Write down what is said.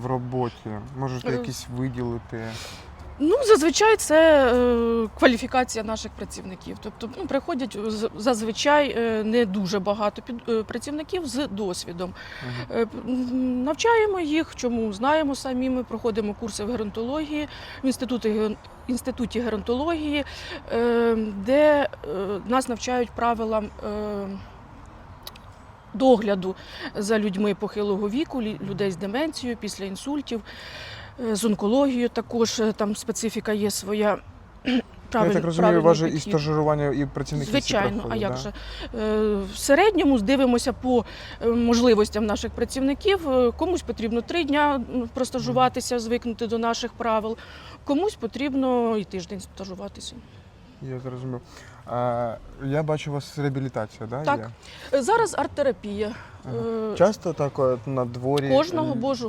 в роботі? Можете Е, якісь виділити? Ну, зазвичай це е, кваліфікація наших працівників. Тобто ну, приходять зазвичай е, не дуже багато під, е, працівників з досвідом. Мгм. Е, Навчаємо їх, чому знаємо самі. Ми проходимо курси в геронтології в інституті, інституті геронтології, е, де е, нас навчають правилам. е, Догляду за людьми похилого віку, людей з деменцією, після інсультів, е, з онкологією також е, там специфіка є своя. Ну, Я так розумію, же і стажирування, і працівники всі Звичайно, а як да? же Е, в середньому дивимося по можливостям наших працівників. Комусь потрібно три дня простажуватися, звикнути до наших правил, комусь потрібно і тиждень стажуватися. Я зрозумів. А, я бачу у вас реабілітація, да? Так. Є? Зараз арт-терапія. Ага. Е, Часто так от, на дворі? Кожного божого